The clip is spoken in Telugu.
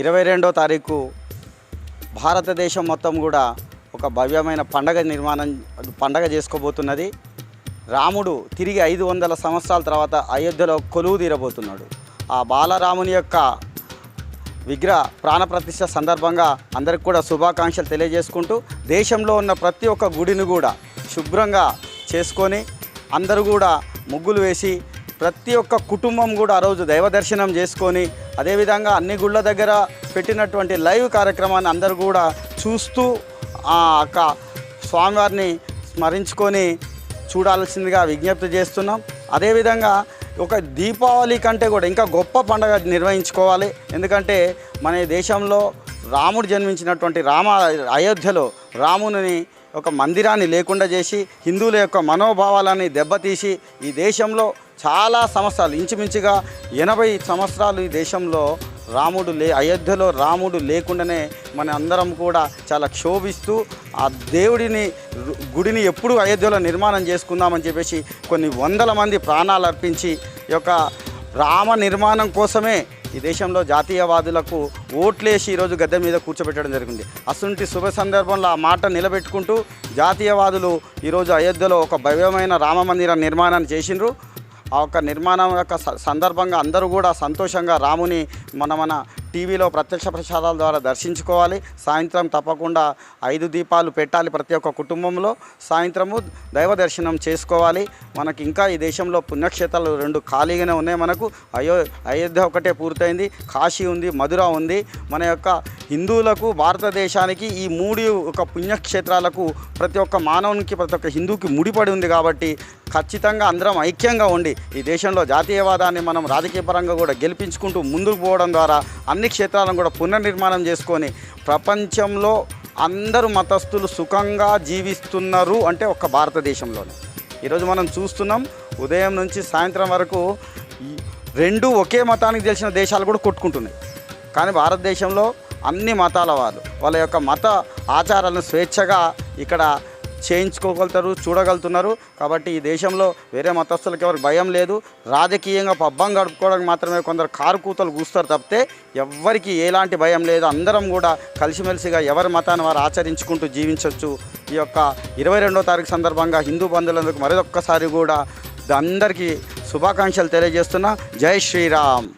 ఇరవై రెండో తారీఖు భారతదేశం మొత్తం కూడా ఒక భవ్యమైన పండగ నిర్మాణం పండగ చేసుకోబోతున్నది. రాముడు తిరిగి ఐదు వందల సంవత్సరాల తర్వాత అయోధ్యలో కొలువు తీరబోతున్నాడు. ఆ బాలరాముని యొక్క విగ్రహ ప్రాణప్రతిష్ఠ సందర్భంగా అందరికి కూడా శుభాకాంక్షలు తెలియజేసుకుంటూ దేశంలో ఉన్న ప్రతి ఒక్క గుడిని కూడా శుభ్రంగా చేసుకొని అందరూ కూడా ముగ్గులు వేసి ప్రతి ఒక్క కుటుంబం కూడా ఆ రోజు దైవ దర్శనం చేసుకొని అదేవిధంగా అన్ని గుళ్ళ దగ్గర పెట్టినటువంటి లైవ్ కార్యక్రమాన్ని అందరూ కూడా చూస్తూ ఆ యొక్క స్వామివారిని స్మరించుకొని చూడాల్సిందిగా విజ్ఞప్తి చేస్తున్నాం. అదేవిధంగా ఒక దీపావళి కంటే కూడా ఇంకా గొప్ప పండుగ నిర్వహించుకోవాలి. ఎందుకంటే మన దేశంలో రాముడు జన్మించినటువంటి రామ అయోధ్యలో రాముని ఒక మందిరాన్ని లేకుండా చేసి హిందువుల యొక్క మనోభావాలని దెబ్బతీసి ఈ దేశంలో చాలా సంవత్సరాలు ఇంచుమించుగా ఎనభై సంవత్సరాలు ఈ దేశంలో రాముడు లే అయోధ్యలో రాముడు లేకుండానే మన అందరం కూడా చాలా క్షోభిస్తూ ఆ దేవుడిని గుడిని ఎప్పుడు అయోధ్యలో నిర్మాణం చేసుకుందామని చెప్పేసి కొన్ని వందల మంది ప్రాణాలు అర్పించి యొక్క రామ నిర్మాణం కోసమే ఈ దేశంలో జాతీయవాదులకు ఓట్లేసి ఈరోజు గద్దె మీద కూర్చోబెట్టడం జరిగింది. అసంటి శుభ సందర్భంలో ఆ మాట నిలబెట్టుకుంటూ జాతీయవాదులు ఈరోజు అయోధ్యలో ఒక భవ్యమైన రామ మందిర నిర్మాణాన్ని చేసిండ్రు. ఆ యొక్క నిర్మాణం యొక్క స- సందర్భంగా అందరూ కూడా సంతోషంగా రాముని మన మన టీవీలో ప్రత్యక్ష ప్రసారాల ద్వారా దర్శించుకోవాలి. సాయంత్రం తప్పకుండా ఐదు దీపాలు పెట్టాలి ప్రతి ఒక్క కుటుంబంలో. సాయంత్రము దైవ దర్శనం చేసుకోవాలి. మనకి ఇంకా ఈ దేశంలో పుణ్యక్షేత్రాలు రెండు ఖాళీగానే ఉన్నాయి మనకు. అయో అయోధ్య ఒకటే పూర్తయింది. కాశీ ఉంది మధుర ఉంది. మన యొక్క హిందువులకు భారతదేశానికి ఈ మూడు ఒక పుణ్యక్షేత్రాలకు ప్రతి ఒక్క మానవునికి ప్రతి ఒక్క హిందూకి ముడిపడి ఉంది కాబట్టి ఖచ్చితంగా అందరం ఐక్యంగా ఉండి ఈ దేశంలో జాతీయవాదాన్ని మనం రాజకీయ పరంగా కూడా గెలిపించుకుంటూ ముందుకు పోవడం ద్వారా అన్ని అన్ని క్షేత్రాలను కూడా పునర్నిర్మాణం చేసుకొని ప్రపంచంలో అందరూ మతస్థులు సుఖంగా జీవిస్తున్నారు అంటే ఒక్క భారతదేశంలోనే. ఈరోజు మనం చూస్తున్నాం ఉదయం నుంచి సాయంత్రం వరకు రెండు ఒకే మతానికి తెలిసిన దేశాలు కూడా కొట్టుకుంటున్నాయి. కానీ భారతదేశంలో అన్ని మతాల వాళ్ళు వాళ్ళ యొక్క మత ఆచారాలను స్వేచ్ఛగా ఇక్కడ చేయించుకోగలుగుతారు చూడగలుగుతున్నారు. కాబట్టి ఈ దేశంలో వేరే మతస్థులకు ఎవరికి భయం లేదు. రాజకీయంగా పబ్బం గడుపుకోవడానికి మాత్రమే కొందరు కారు కూతలు కూస్తారు తప్పితే ఎవ్వరికి ఎలాంటి భయం లేదు. అందరం కూడా కలిసిమెలిసిగా ఎవరి మతాన్ని వారు ఆచరించుకుంటూ జీవించవచ్చు ఈ యొక్క ఇరవై రెండో తారీఖు సందర్భంగా హిందూ బంధువులందుకు మరొక్కసారి కూడా అందరికీ శుభాకాంక్షలు తెలియజేస్తున్నా. జై శ్రీరామ్.